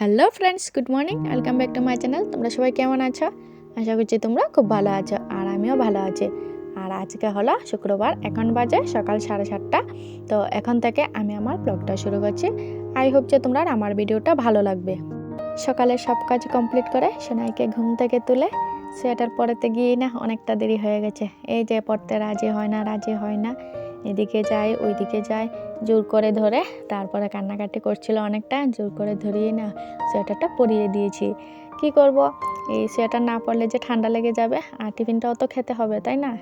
Hello friends good morning welcome back to my channel তোমরা সবাই কেমন আছো? আশা করছি তোমরা খুব ভালো আছো আর আমিও ভালো আছি। আর আজকে হলো শুক্রবার, এখন বাজে সকাল সাড়ে সাতটা। তো এখন থেকে আমি আমার ব্লগটা শুরু করছি। আই হোপ যে তোমরা আমার ভিডিওটা ভালো লাগবে। সকালে সব কাজ কমপ্লিট করে সোনাইকে ঘুম থেকে তুলে সোয়েটার পরেতে গিয়ে না অনেকটা দেরি হয়ে গেছে। এই যে পড়তে রাজি হয় না, রাজি হয় না। এদিকে যায়, ওইদিকে যায়। জোর করে ধরে তারপরে কান্নাকাটি করছিল অনেকটা, জোর করে ধরিয়ে না সোয়েটারটা পরিয়ে দিয়েছি। কি করব? এই সোয়েটার না পরলে যে ঠান্ডা লেগে যাবে, আর টিফিনটাও তো খেতে হবে, তাই না?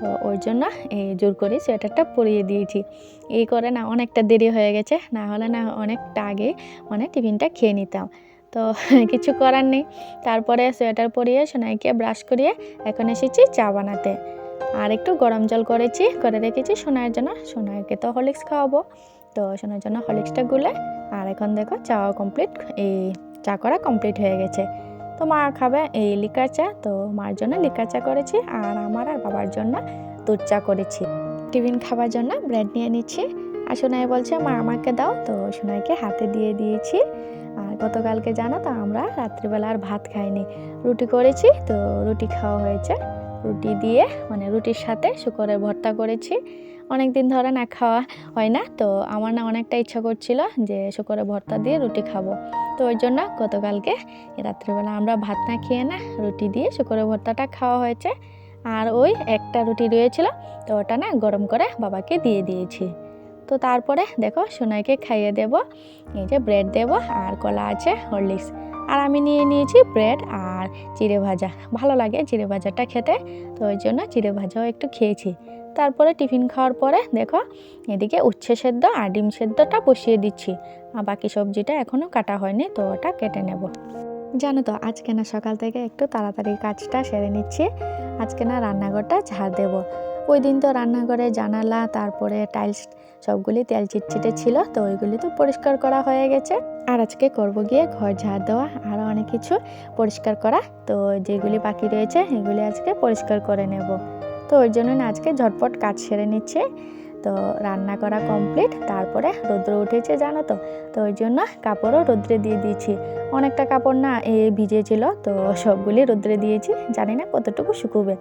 তো ওই জন্য এই জোর করে সোয়েটারটা পরিয়ে দিয়েছি। এই করে না অনেকটা দেরি হয়ে গেছে, না হলে না অনেকটা আগে মানে টিফিনটা খেয়ে নিতাম। তো কিছু করার নেই। তারপরে সোয়েটার পরিয়ে সোনাইকে ব্রাশ করিয়ে এখন এসেছি চা বানাতে। আর একটু গরম জল করেছি, করে রেখেছি, সোনার জন্য। সোনাইকে তো হরলিক্স খাওয়াবো। তো সোনার জন্য হরলিক্সটা গুলে, আর এখন দেখো চা কমপ্লিট এই চা করা কমপ্লিট হয়ে গেছে। তো মা খাবে এই লিকার চা, তো মার জন্য লিকার চা করেছি, আর আমার আর বাবার জন্য দুধ চা করেছি। টিফিন খাবার জন্য ব্রেড নিয়ে নিচ্ছি। আর সোনাই বলছে, মা, আমাকে দাও। তো সোনাইকে হাতে দিয়ে দিয়েছি। আর গতকালকে জানো তো, আমরা রাত্রিবেলা আর ভাত খাইনি। রুটি করেছি, তো রুটি খাওয়া হয়েছে। রুটি দিয়ে মানে রুটির সাথে শুকরের ভর্তা করেছি। অনেক দিন ধরে না খাওয়া হয় না, তো আমার না অনেকটা ইচ্ছা করছিল যে শুকরের ভর্তা দিয়ে রুটি খাব। তো ওই জন্য গতকালকে রাত্রিবেলা আমরা ভাত না খেয়ে না রুটি দিয়ে শুকরের ভর্তাটা খাওয়া হয়েছে। আর ওই একটা রুটি রয়েছিল, তো ওটা না গরম করে বাবাকে দিয়ে দিয়েছি। তো তারপরে দেখো সোনাইকে খাইয়ে দেব, এই যে ব্রেড দেব আর কলা আছে, হরলিক্স। আর আমি নিয়ে নিয়েছি ব্রেড আর চিড়ে ভাজা। ভালো লাগে চিড়ে ভাজাটা খেতে, তো ওই জন্য চিড়ে ভাজাও একটু খেয়েছি। তারপরে টিফিন খাওয়ার পরে দেখো, এদিকে উচ্ছে সেদ্ধ আর ডিম সেদ্ধটা বসিয়ে দিচ্ছি। আর বাকি সবজিটা এখনও কাটা হয়নি, তো ওটা কেটে নেব। জানো তো, আজকে না সকাল থেকে একটু তাড়াতাড়ি কাজটা সেরে নিচ্ছি। আজকে না রান্নাঘরটা ঝাড় দেব। ওই দিন তো রান্নাঘরে জানালা, তারপরে টাইলস সবগুলি তেল চিটচিটে ছিল, তো ওইগুলি তো পরিষ্কার করা হয়ে গেছে। আর আজকে করব গিয়ে ঘর ঝাড় দেওয়া আরও অনেক কিছু পরিষ্কার করা। তো যেগুলি বাকি রয়েছে, এগুলি আজকে পরিষ্কার করে নেব। তো ওই জন্য আজকে ঝটপট কাজ সেরে নিচ্ছে। তো রান্না করা কমপ্লিট তারপরে রৌদ্র উঠেছে, জানো তো? তো ওই জন্য কাপড়ও রৌদ্রে দিয়ে দিয়েছি। অনেকটা কাপড় না এ ভিজেছিল, তো সবগুলি রৌদ্রে দিয়েছি, জানি না কতটুকু শুকুবে।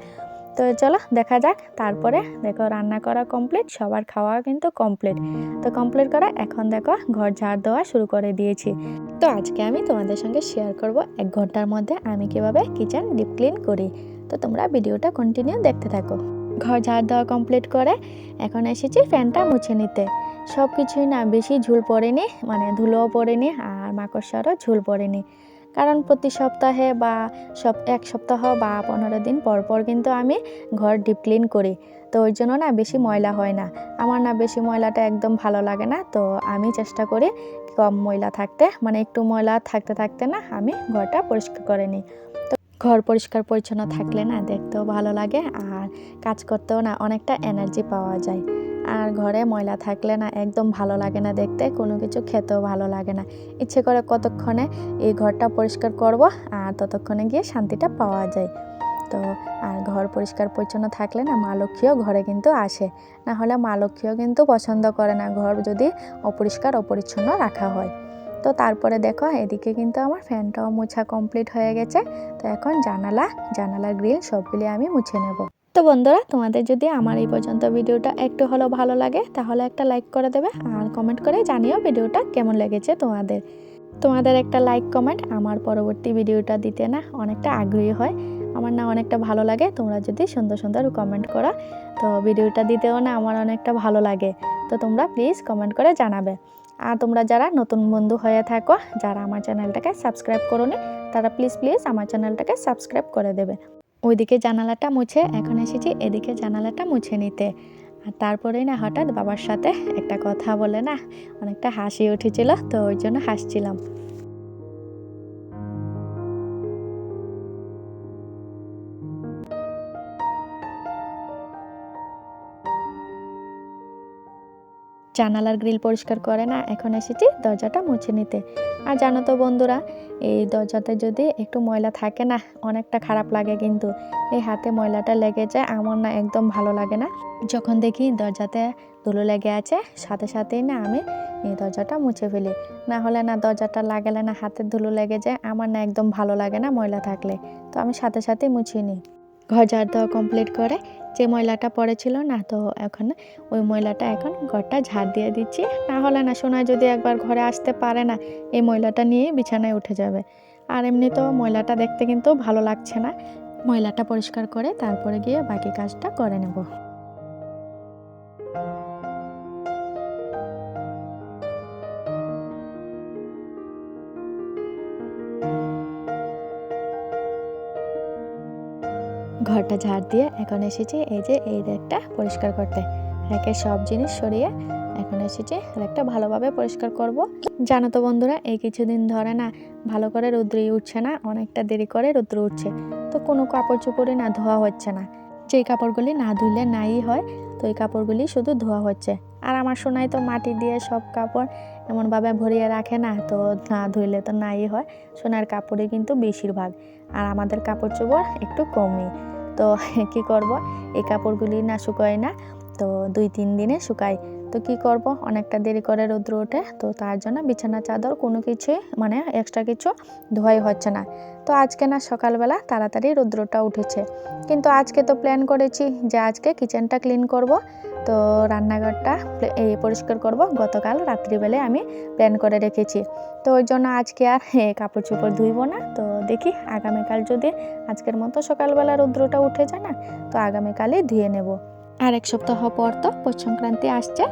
তো চলো দেখা যাক, তারপরে দেখো রান্না করা কমপ্লিট সবার খাওয়া কিন্তু কমপ্লিট তো কমপ্লিট করা, এখন দেখো ঘর ঝাড় দেওয়া শুরু করে দিয়েছি। তো আজকে আমি তোমাদের সঙ্গে শেয়ার করব এক ঘণ্টার মধ্যে আমি কীভাবে কিচেন ডিপ ক্লিন করি। তো তোমরা ভিডিওটা কন্টিনিউ দেখতে থাকো। ঘর ঝাড় দেওয়া কমপ্লিট করে, এখন এসেছি ফ্যানটা মুছে নিতে। সব কিছুই না বেশি ঝুল পড়েনি মানে ধুলোও পড়েনি, আর মাকড়সারও ঝুল পড়েনি। কারণ প্রতি সপ্তাহে বা সব এক সপ্তাহ বা পনেরো দিন পর পর কিন্তু আমি ঘর ডিপ ক্লিন করি। তো ওই জন্য না বেশি ময়লা হয় না। আমার না বেশি ময়লাটা একদম ভালো লাগে না, তো আমি চেষ্টা করি কম ময়লা থাকতে। মানে একটু ময়লা থাকতে থাকতে না আমি ঘরটা পরিষ্কার করে নিই। তো ঘর পরিষ্কার পরিচ্ছন্ন থাকলে না দেখতেও ভালো লাগে আর কাজ করতেও না অনেকটা এনার্জি পাওয়া যায়। আর ঘরে ময়লা থাকলে না একদম ভালো লাগে না দেখতে, কোনো কিছু খেতেও ভালো লাগে না। ইচ্ছে করে কতক্ষণে এই ঘরটা পরিষ্কার করব আর ততক্ষণে গিয়ে শান্তিটা পাওয়া যায়। তো আর ঘর পরিষ্কার পরিচ্ছন্ন থাকলে না মা লক্ষ্মীও ঘরে কিন্তু আসে। না হলে মা লক্ষ্মীও কিন্তু পছন্দ করে না ঘর যদি অপরিষ্কার, অপরিচ্ছন্ন রাখা হয়। তো তারপরে দেখো এদিকে কিন্তু আমার ফ্যানটাও মোছা কমপ্লিট হয়ে গেছে। তো এখন জানালা, জানালার গ্রিল সবগুলি আমি মুছে নেব। তো বন্ধুরা, তোমাদের যদি আমার এই পর্যন্ত ভিডিওটা একটু হলেও ভালো লাগে, তাহলে একটা লাইক করে দেবে আর কমেন্ট করে জানিও ভিডিওটা কেমন লেগেছে তোমাদের। তোমাদের একটা লাইক, কমেন্ট আমার পরবর্তী ভিডিওটা দিতে না অনেকটা আগ্রহী হয়। আমার না অনেকটা ভালো লাগে, তোমরা যদি সুন্দর সুন্দর কমেন্ট করো, তো ভিডিওটা দিতেও না আমার অনেকটা ভালো লাগে। তো তোমরা প্লিজ কমেন্ট করে জানাবে। আর তোমরা যারা নতুন বন্ধু হয়ে থাকো, যারা আমার চ্যানেলটাকে সাবস্ক্রাইব করো তারা প্লিজ প্লিজ আমার চ্যানেলটাকে সাবস্ক্রাইব করে দেবে। ওইদিকে জানালাটা মুছে এখন এসেছি এদিকে জানালাটা মুছে নিতে। আর তারপরেই না হঠাৎ বাবার সাথে একটা কথা বলে না, অনেকটা হাসি উঠেছিল, তো ওই জন্য হাসছিলাম। জানালার গ্রিল পরিষ্কার করে না, এখন এসেছি দরজাটা মুছে নিতে। আর জানো তো বন্ধুরা এই দরজাতে যদি একটু ময়লা থাকে না, অনেকটা খারাপ লাগে কিন্তু। এই হাতে ময়লাটা লেগে যায়, আমার না একদম ভালো লাগে না। যখন দেখি দরজাতে ধুলো লেগে আছে, সাথে সাথেই না আমি এই দরজাটা মুছে ফেলি। না হলে না দরজাটা লাগালে না হাতের ধুলো লেগে যায়, আমার না একদম ভালো লাগে না ময়লা থাকলে। তো আমি সাথে সাথে মুছিয়ে নিই। ঘর ঝাড় দেওয়া কমপ্লিট করে যে ময়লাটা পড়েছিল না, তো এখন ওই ময়লাটা এখন ঘরটা ঝাড় দিয়ে দিচ্ছি। না হলে না সোনায় যদি একবার ঘরে আসতে পারে না, এই ময়লাটা নিয়ে বিছানায় উঠে যাবে। আর এমনি তো ময়লাটা দেখতে কিন্তু ভালো লাগছে না। ময়লাটা পরিষ্কার করে তারপরে গিয়ে বাকি কাজটা করে নেব। ঘরটা ঝাড় দিয়ে এখন এসেছি এই যে এই র্যাকটা পরিষ্কার করতে। র্যাকের সব জিনিস সরিয়ে এখন এসেছি র্যাকটা ভালোভাবে পরিষ্কার করব। জানো তো বন্ধুরা, এই কিছুদিন ধরে না ভালো করে রৌদ্রই উঠছে না, অনেকটা দেরি করে রৌদ্র উঠছে। তো কোনো কাপড় চোপড়ে না ধোয়া হচ্ছে না। যেই কাপড়গুলি না ধুইলে নাই হয় তো এই কাপড়গুলি শুধু ধোয়া হচ্ছে। আর আমার সোনাই তো মাটি দিয়ে সব কাপড় এমনভাবে ভরিয়ে রাখে না, তো না ধুইলে তো নাই হয়। সোনার কাপড়ে কিন্তু বেশিরভাগ। আর আমাদের কাপড় চোপড় একটু কমই। তো কি করব? এই কাপড়গুলি না শুকায় না। তো দুই, তিন দিনে শুকায়। তো কি করব? অনেকটা দেরি করে রৌদ্র ওঠে। তো তার জন্য বিছানা, চাদর কোনো কিছুই মানে এক্সট্রা কিছু ধোয়াই হচ্ছে না। তো আজকে না সকালবেলা তাড়াতাড়ি রৌদ্রটা উঠেছে। কিন্তু আজকে তো প্ল্যান করেছি যে আজকে কিচেনটা ক্লিন করব। তো রান্নাঘরটা এই পরিষ্কার করব। গতকাল রাত্রিবেলায় আমি প্ল্যান করে রেখেছি। তো ওই জন্য আজকে আর কাপড় চোপড় ধুইব না। তো দেখি আগামীকাল যদি আজকের মতো সকালবেলা রৌদ্রটা উঠে যায় না, তো আগামীকালই ধুয়ে নেব। আর এক সপ্তাহ পর তো পৌষ সংক্রান্তি আসছে।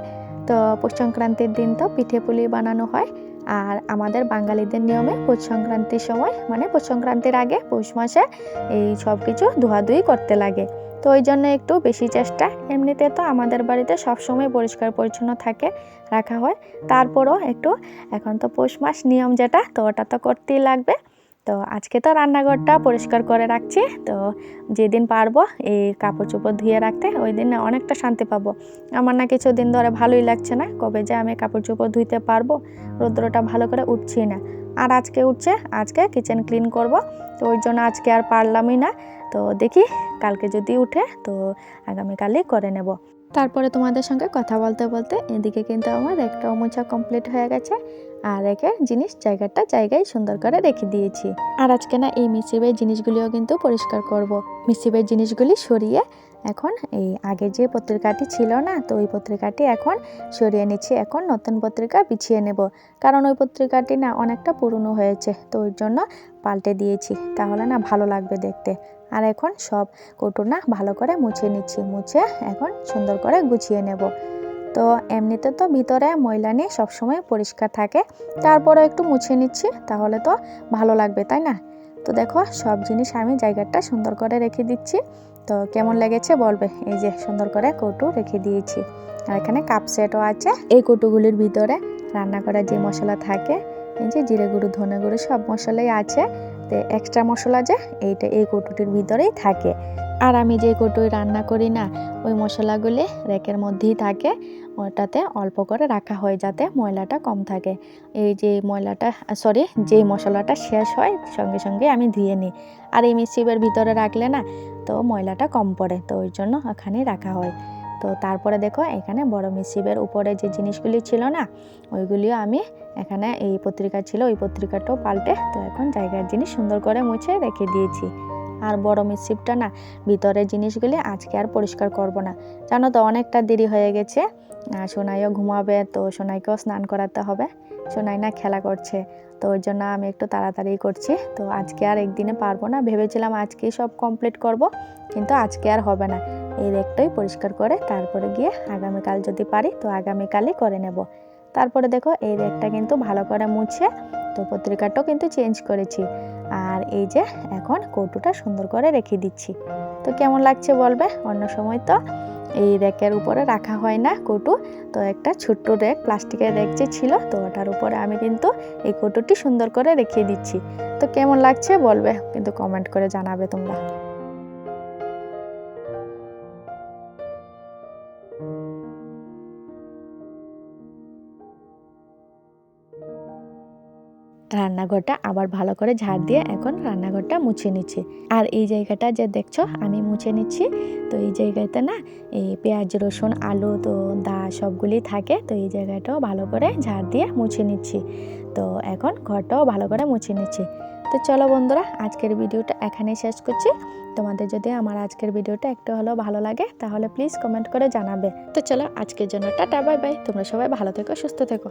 তো পৌষ সংক্রান্তির দিন তো পিঠে পুলি বানানো হয়। আর আমাদের বাঙালিদের নিয়মে পৌষ সংক্রান্তির সময় মানে পৌষ সংক্রান্তির আগে পৌষ মাসে এই সব কিছু ধোয়াধুয়ি করতে লাগে। তো ওই জন্য একটু বেশি চেষ্টা। এমনিতে তো আমাদের বাড়িতে সবসময় পরিষ্কার পরিচ্ছন্ন থাকে, রাখা হয়। তারপরও একটু, এখন তো পৌষ মাস, নিয়ম যেটা, তো ওটা তো করতেই লাগবে। তো আজকে তো রান্নাঘরটা পরিষ্কার করে রাখছি। তো যেদিন পারব এই কাপড় চোপড় ধুয়ে রাখতে, ওই দিন অনেকটা শান্তি পাবো। আমার না কিছুদিন ধরে ভালোই লাগছে না, কবে যে আমি কাপড় চোপড় ধুইতে পারব, রৌদ্রটা ভালো করে উঠছি না। আর আজকে উঠছে, আজকে কিচেন ক্লিন করব, তো ওই জন্য আজকে আর পারলামই না। তো দেখি কালকে যদি উঠে, তো আগামীকালই করে নেব। তারপরে তোমাদের সঙ্গে কথা বলতে বলতে এদিকে কিন্তু আমার একটা মোছা কমপ্লিট হয়ে গেছে। আর একে জিনিস জায়গাটা জায়গায় সুন্দর করে রেখে দিয়েছি। আর আজকে না এই মিসিবের জিনিসগুলিও কিন্তু পরিষ্কার করব। মিসিবের জিনিসগুলি সরিয়ে এখন এই আগে যে পত্রিকাটি ছিল না, তো ওই পত্রিকাটি এখন সরিয়ে নিচ্ছি। এখন নতুন পত্রিকা বিছিয়ে নেব। কারণ ওই পত্রিকাটি না অনেকটা পুরনো হয়েছে, তো ওই জন্য পাল্টে দিয়েছি। তাহলে না ভালো লাগবে দেখতে। আর এখন সব কৌটো না ভালো করে মুছে নিচ্ছি। মুছে এখন সুন্দর করে গুছিয়ে নেব। তো এমনিতে তো ভিতরে ময়লা নিয়ে সবসময় পরিষ্কার থাকে। তারপরে একটু মুছে নিচ্ছি, তাহলে তো ভালো লাগবে, তাই না? তো দেখো, সব জিনিস আমি জায়গাটা সুন্দর করে রেখে দিচ্ছি। তো কেমন লেগেছে বলবে? এই যে সুন্দর করে কৌটু রেখে দিয়েছি। আর এখানে কাপ সেটও আছে। এই কৌটোগুলির ভিতরে রান্না করার যে মশলা থাকে, এই যে জিরে গুঁড়ো, ধনে গুঁড়ো, সব মশলাই আছে। তো এক্সট্রা মশলা যে, এইটা এই কৌটোটির ভিতরেই থাকে। আর আমি যে কৌটোয় রান্না করি না, ওই মশলাগুলি র্যাকের মধ্যেই থাকে, ওটাতে অল্প করে রাখা হয় যাতে ময়লাটা কম থাকে। এই যে ময়লাটা, সরি, যে মশলাটা শেষ হয়, সঙ্গে সঙ্গে আমি ধুয়ে নিই। আর এই মিসিবের ভিতরে রাখলে না, তো ময়লাটা কম পড়ে, তো ওই জন্য ওখানেই রাখা হয়। তো তারপরে দেখো, এখানে বড় মিসিবের উপরে যে জিনিসগুলি ছিল না, ওইগুলিও আমি এখানে এই পত্রিকা ছিল, ওই পত্রিকাটাও পাল্টে তো এখন জায়গার জিনিস সুন্দর করে মুছে রেখে দিয়েছি। আর বড় মিসিপটা না ভিতরের জিনিসগুলি আজকে আর পরিষ্কার করব না। জানো তো অনেকটা দেরি হয়ে গেছে। সোনাইও ঘুমাবে, তো সোনাইকেও স্নান করাতে হবে। সোনাই না খেলা করছে, তো ওই জন্য আমি একটু তাড়াতাড়ি করছি। তো আজকে আর একদিনে পারব না, ভেবেছিলাম আজকেই সব কমপ্লিট করব, কিন্তু আজকে আর হবে না। এই রেকটাই পরিষ্কার করে তারপরে গিয়ে আগামীকাল যদি পারি, তো আগামীকালই করে নেব। তারপরে দেখো, এই রেকটা কিন্তু ভালো করে মুছে তো পত্রিকাটাও কিন্তু চেঞ্জ করেছি। আর এই যে এখন কৌটোটা সুন্দর করে রেখে দিচ্ছি। তো কেমন লাগছে বলবে? অন্য সময় তো এই র্যাকের উপরে রাখা হয় না কৌটো। তো একটা ছোট্ট র্যাক প্লাস্টিকের র্যাক যে ছিল, তো ওটার উপরে আমি কিন্তু এই কৌটোটি সুন্দর করে রেখে দিচ্ছি। তো কেমন লাগছে বলবে? কিন্তু কমেন্ট করে জানাবে তোমরা। রান্নাঘরটা আবার ভালো করে ঝাড় দিয়ে এখন রান্নাঘরটা মুছে নিচ্ছি। আর এই জায়গাটা যে দেখছ, আমি মুছে নিচ্ছি। তো এই জায়গাতে না, এই পেঁয়াজ, রসুন, আলু, তো দা সবগুলি থাকে। তো এই জায়গাটাও ভালো করে ঝাড় দিয়ে মুছে নিচ্ছি। তো এখন ঘরটাও ভালো করে মুছে নিচ্ছি। তো চলো বন্ধুরা, আজকের ভিডিওটা এখানেই শেষ করছি। তোমাদের যদি আমার আজকের ভিডিওটা একটু হলেও ভালো লাগে, তাহলে প্লিজ কমেন্ট করে জানাবে। তো চলো আজকের জন্য টাটা বাই বাই তোমরা সবাই ভালো থেকো, সুস্থ থেকো।